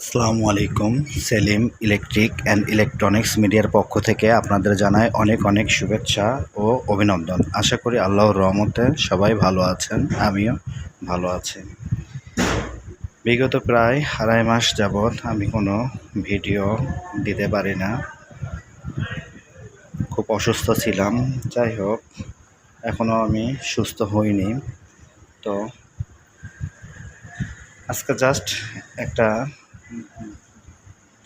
আসসালামু আলাইকুম। Selim electric and electronics মিডিয়ার পক্ষ থেকে আপনাদের জানায় অনেক অনেক শুভেচ্ছা ও অভিনন্দন। আশা করি আল্লাহর রহমতে সবাই ভালো আছেন, আমিও ভালো আছি। বিগত প্রায় আড়াই মাস যাবৎ আমি কোনো ভিডিও দিতে পারি না। খুব অসুস্থ ছিলাম, যাই হোক এখনও আমি সুস্থ হইনি। তো আজকে জাস্ট একটা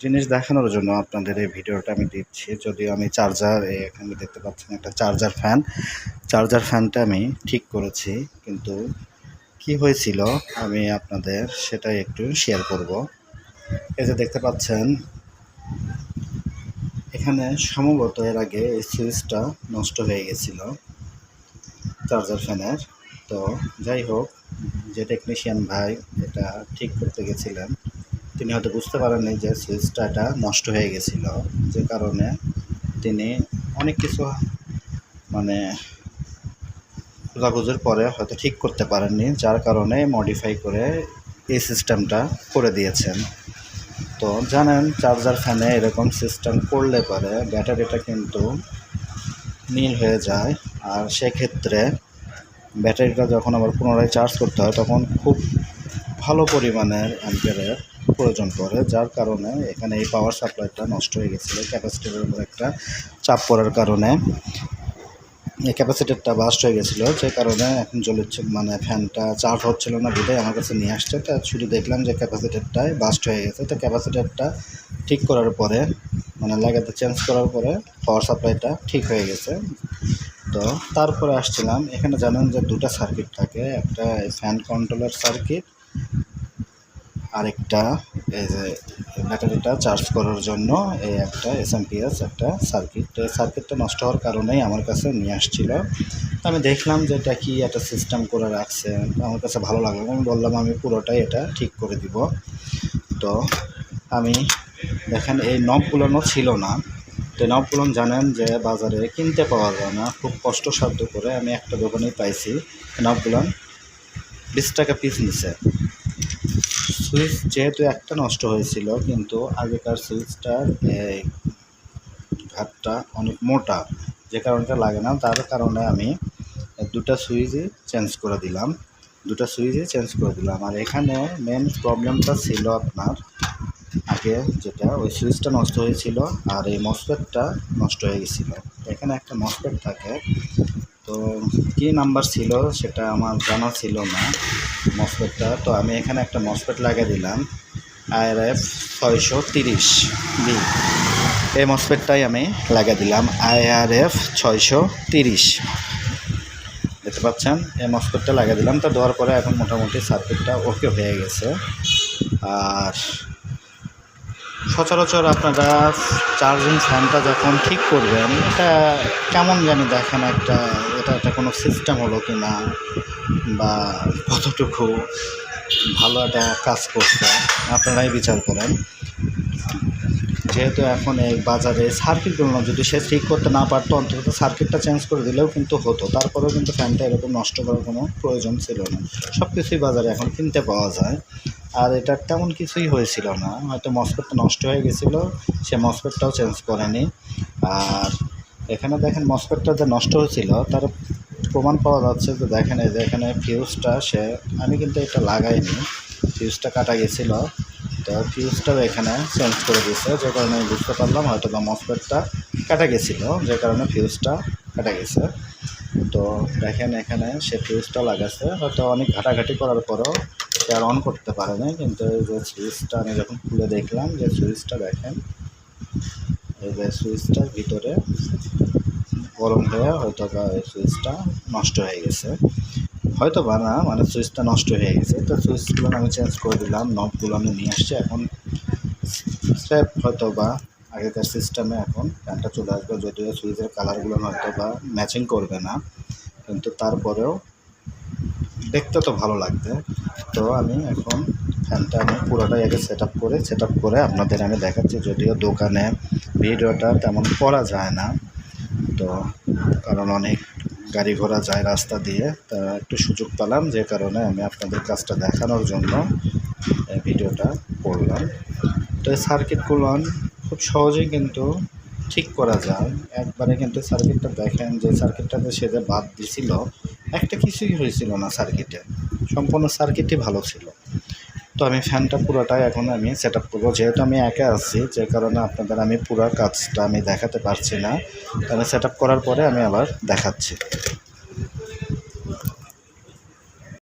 জিনিস দেখানোর জন্য আপনাদের এই ভিডিওটা আমি দিচ্ছি। যদিও আমি চার্জার এখানে দেখতে পাচ্ছেন একটা চার্জার ফ্যান। চার্জার ফ্যানটা আমি ঠিক করেছি, কিন্তু কি হয়েছিল আমি আপনাদের সেটাই একটু শেয়ার করব। এই যে দেখতে পাচ্ছেন, এখানে সম্ভবত এর আগে এই সুইচটা নষ্ট হয়ে গেছিল চার্জার ফ্যানের। তো যাই হোক, যে টেকনিশিয়ান ভাই এটা ঠিক করতে গেছিলেন তিনি হয়তো বুঝতে পারেননি যে সুইচটা এটা নষ্ট হয়ে গেছিল, যে কারণে তিনি অনেক কিছু মানে খোঁজাখুঁজির পরে হয়তো ঠিক করতে পারেননি, যার কারণে মডিফাই করে এই সিস্টেমটা করে দিয়েছেন। তো জানেন চার্জার ফ্যানে এরকম সিস্টেম করলে পরে ব্যাটারিটা কিন্তু নীল হয়ে যায়, আর সেক্ষেত্রে ব্যাটারিটা যখন আবার পুনরায় চার্জ করতে হয়, তখন খুব ভালো পরিমাণের অ্যাম্পিয়ারের প্রয়োজন পড়ে, যার কারণে এখানে এই পাওয়ার সাপ্লাইটা নষ্ট হয়ে গেছিল। ক্যাপাসিটারের উপর একটা চাপ পড়ার কারণে এই ক্যাপাসিটারটা বাস্ট হয়ে গেছিল, যে কারণে এখন জ্বলছে মানে ফ্যানটা চার্জ হচ্ছিল না বিদায় আমার কাছে নিয়ে আসছে। তা শুধু দেখলাম যে ক্যাপাসিটারটাই বাস্ট হয়ে গেছে। তো ক্যাপাসিটারটা ঠিক করার পরে মানে লাগাতে চেঞ্জ করার পরে পাওয়ার সাপ্লাইটা ঠিক হয়ে গেছে। তো তারপরে আসছিলাম। এখানে জানেন যে দুটো সার্কিট থাকে, একটা ফ্যান কন্ট্রোলার সার্কিট আরেকটা, এই যে ব্যাটারিটা চার্জ করার জন্য এই একটা এসএমপিএস একটা সার্কিট এই সার্কিটটা নষ্ট হওয়ার কারণেই আমার কাছে নিয়ে আসছিল। তো আমি দেখলাম যে এটা কি একটা সিস্টেম করে রাখছে। আমার কাছে ভালো লাগল আমি বললাম, আমি পুরোটাই এটা ঠিক করে দিব। তো আমি দেখেন, এই নবগুলো ছিল না। তো নবগুলো জানেন যে বাজারে কিনতে পাওয়া যায় না। খুব কষ্টসাধ্য করে আমি একটা দোকানেই পাইছি। নবগুলো বিশ টাকা পিস নিছে। সুইচ যেহেতু একটা নষ্ট হয়েছিল, কিন্তু আগেকার সুইচটার এই ঘাটটা অনেক মোটা। যে কারণটা লাগে না, তার কারণে আমি দুটা সুইচই চেঞ্জ করে দিলাম। দুটা সুইচই চেঞ্জ করে দিলাম। আর এখানে মেন প্রবলেমটা ছিল আপনার আগে যেটা, ওই সুইচটা নষ্ট হয়েছিল আর এই মসপেটটা নষ্ট হয়ে গেছিল। এখানে একটা মসপেট থাকে তো কী নাম্বার ছিল সেটা আমার জানা ছিল না মসপেটটা তো আমি এখানে একটা মসপেট লাগিয়ে দিলাম আর আইআরএফ ছয়শো তিরিশ বি। এই মসপেটটাই আমি লাগিয়ে দিলাম আইআরএফ ছয়শো তিরিশ। দেখতে পাচ্ছেন, এই মসপেটটা লাগিয়ে দিলাম। তো দেওয়ার পরে এখন মোটামুটি সার্কিটটা ওকে হয়ে গেছে। আর সচরাচর আপনারা চার্জিং ফ্যানটা যখন ঠিক করবেন, এটা কেমন জানি দেখেন একটা এটা একটা কোনো সিস্টেম হলো কি না বা কতটুকু ভালো একটা কাজ করছে, আপনারাই বিচার করেন। যেহেতু এখন এই বাজারে সার্কিটগুলো যদি সে ঠিক করতে না পারতো, অন্তত সার্কিটটা চেঞ্জ করে দিলেও কিন্তু হতো। তারপরেও কিন্তু ফ্যানটা এরকম নষ্ট করার কোনো প্রয়োজন ছিল না। সব কিছুই বাজারে এখন কিনতে পাওয়া যায়। আর এটা তেমন কিছুই হয়েছিল না। হয়তো মসপেটটা নষ্ট হয়ে গেছিল, সে মসপেটটাও চেঞ্জ করেনি। আর এখানে দেখেন মসপেটটা যে নষ্ট হয়েছিল, তার প্রমাণ পাওয়া যাচ্ছে যে দেখেন এই যে এখানে ফিউজটা সে, আমি কিন্তু এটা লাগাইনি ফিউজটা কাটা গেছিল। তো ফিউজটাও এখানে চেঞ্জ করে দিয়েছে, যে কারণে আমি বুঝতে পারলাম হয়তো বা মসপেটটা কাটা গেছিল, যে কারণে ফিউজটা কাটা গেছে। তো দেখেন এখানে সে ফিউজটা লাগাচ্ছে হয়তো অনেক ঘাটাঘাটি করার পরও সে আর অন করতে পারে কিন্তু এই যে সুইচটা আমি যখন খুলে দেখলাম, যে সুইচটা দেখেন, এই যে সুইচটার ভিতরে গরম হয়ে হয়তো বা সুইচটা নষ্ট হয়ে গেছে। হয়তো বা না মানে সুইচটা নষ্ট হয়ে গেছে। তো সুইচগুলো আমি চেঞ্জ করে দিলাম নবগুলো আমি নিয়ে আসছি। এখন স্টেপ হয়তো বা আগেকার সিস্টেমে এখন ফ্যানটা চলে আসবে। যদিও সুইচের কালারগুলো হয়তো বা ম্যাচিং করবে না, কিন্তু তারপরেও দেখতে তো ভালো লাগবে। তো আমি এখন ফ্যানটা আমি পুরোটাই আগে সেট করে সেট করে আপনাদের আমি দেখাচ্ছি। যদিও দোকানে ভিডিওটা তেমন করা যায় না। তো কারণ অনেক গাড়ি ঘোড়া যায় রাস্তা দিয়ে, তা একটু সুযোগ পেলাম যে কারণে আমি আপনাদের কাজটা দেখানোর জন্য ভিডিওটা করলাম। তো সার্কিটগুলো খুব সহজেই কিন্তু ঠিক করা যায়। একবারে কিন্তু সার্কিটটা দেখেন যে সার্কিটটাতে সে যে বাদ দিছিল, একটা কিছুই হয়েছিল না সার্কিটে। সম্পূর্ণ সার্কিটই ভালো ছিল। তো আমি ফ্যানটা পুরোটাই এখন আমি সেট আপ করব। যেহেতু আমি একা আছি, যে কারণে আপনাদের আমি পুরো কাজটা আমি দেখাতে পারছি না। আমি সেট করার পরে আমি আবার দেখাচ্ছি।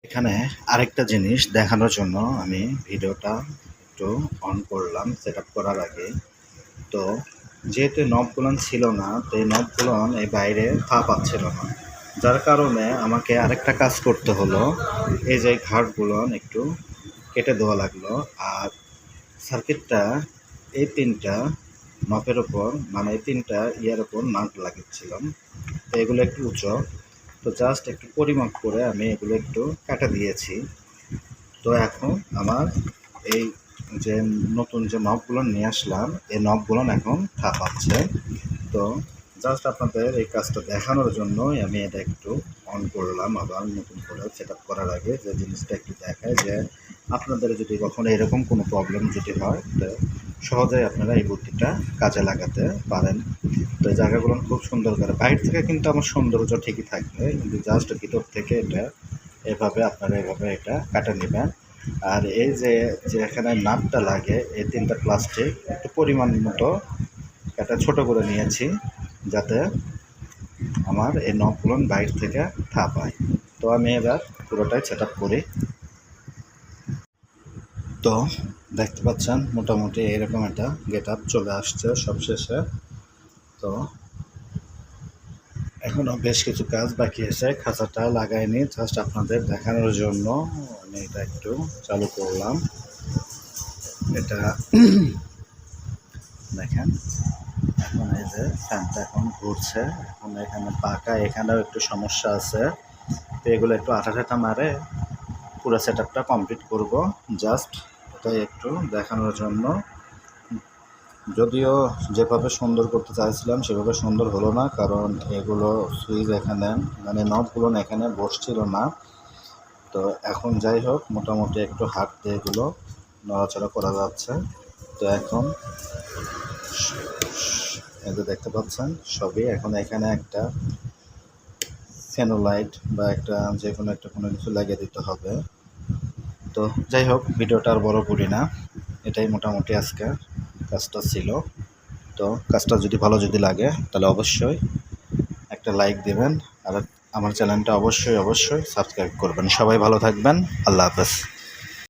এখানে আরেকটা জিনিস দেখানোর জন্য আমি ভিডিওটা একটু অন করলাম সেট করার আগে। তো যেহেতু নবগুলন ছিল না, তো এই নবগুলন এই বাইরে পা পাচ্ছিল না। যার কারণে আমাকে আরেকটা কাজ করতে হলো। এই যে ঘাটগুলন একটু কেটে দেওয়া লাগল। আর সার্কিটটা এই তিনটা মাপের ওপর মানে এই তিনটা ইয়ার ওপর নাট লাগিয়েছিলাম। তো এগুলো একটু উঁচু। তো জাস্ট একটু পরিমাপ করে আমি এগুলো একটু কাটা দিয়েছি। তো এখন আমার এই যে নতুন যে নবগুলো নিয়ে আসলাম, এই নবগুলো এখন থাপাচ্ছে। তো জাস্ট আপনাদের এই কাজটা দেখানোর জন্যই আমি এটা একটু অন করলাম। আবার নতুন করে সেট করার আগে যে জিনিসটা একটু দেখায় যে আপনাদের যদি কখনো এরকম কোনো প্রবলেম যদি হয়, তো সহজেই আপনারা এই বুদ্ধিটা কাজে লাগাতে পারেন। তো এই জায়গাগুলো খুব সুন্দর করে, বাইরে থেকে কিন্তু আমার সৌন্দর্য ঠিকই থাকবে, কিন্তু জাস্ট ভিতর থেকে এটা এভাবে আপনারা এভাবে এটা কাটা নেবেন। আর এই যে যে এখানে নাটটা লাগে, এই তিনটা প্লাস্টিক একটু পরিমাণ মতো এটা ছোট করে নিয়েছি, যাতে আমার এই নখগুলো বাইর থেকে থাপায়। তো আমি এবার পুরোটাই সেট আপ করি। তো দেখতে পাচ্ছেন, মোটামুটি এরকম একটা গেট আপ চলে আসছে সবশেষে। তো এখনও বেশ কিছু কাজ বাকি আছে, খাঁচাটা লাগাইনি জাস্ট আপনাদের দেখানোর জন্য। আমি এটা একটু চালু করলাম। এটা, দেখেন, এখন এই যে ফ্যানটা এখন ঘুরছে, এখন এখানে পাকা, এখানেও একটু সমস্যা আছে। তো এগুলো একটু আঠা ঠাটা মারে পুরো সেট কমপ্লিট করব জাস্ট এটাই একটু দেখানোর জন্য। যদিও যেভাবে সুন্দর করতে চাইছিলাম সেভাবে সুন্দর হলো না, কারণ এগুলো সুইচ এখানে মানে নটগুলো এখানে বসছিল না। তো এখন যাই হোক, মোটামুটি একটু হাত দিয়ে এগুলো নড়াচড়া করা যাচ্ছে। তো এখন এই দেখতে পাচ্ছেন, সবই এখন এখানে একটা ফেনোলাইট বা একটা যে কোনো একটা কোনো কিছু লাগিয়ে দিতে হবে। তো যাই হোক, ভিডিওটা আর বড় করি না। এটাই মোটামুটি আজকে কাজটা ছিল। তো কাজটা যদি ভালো যদি লাগে, তাহলে অবশ্যই একটা লাইক দেবেন। আর আমার চ্যানেলটা অবশ্যই অবশ্যই সাবস্ক্রাইব করবেন। সবাই ভালো থাকবেন। আল্লাহ হাফেজ।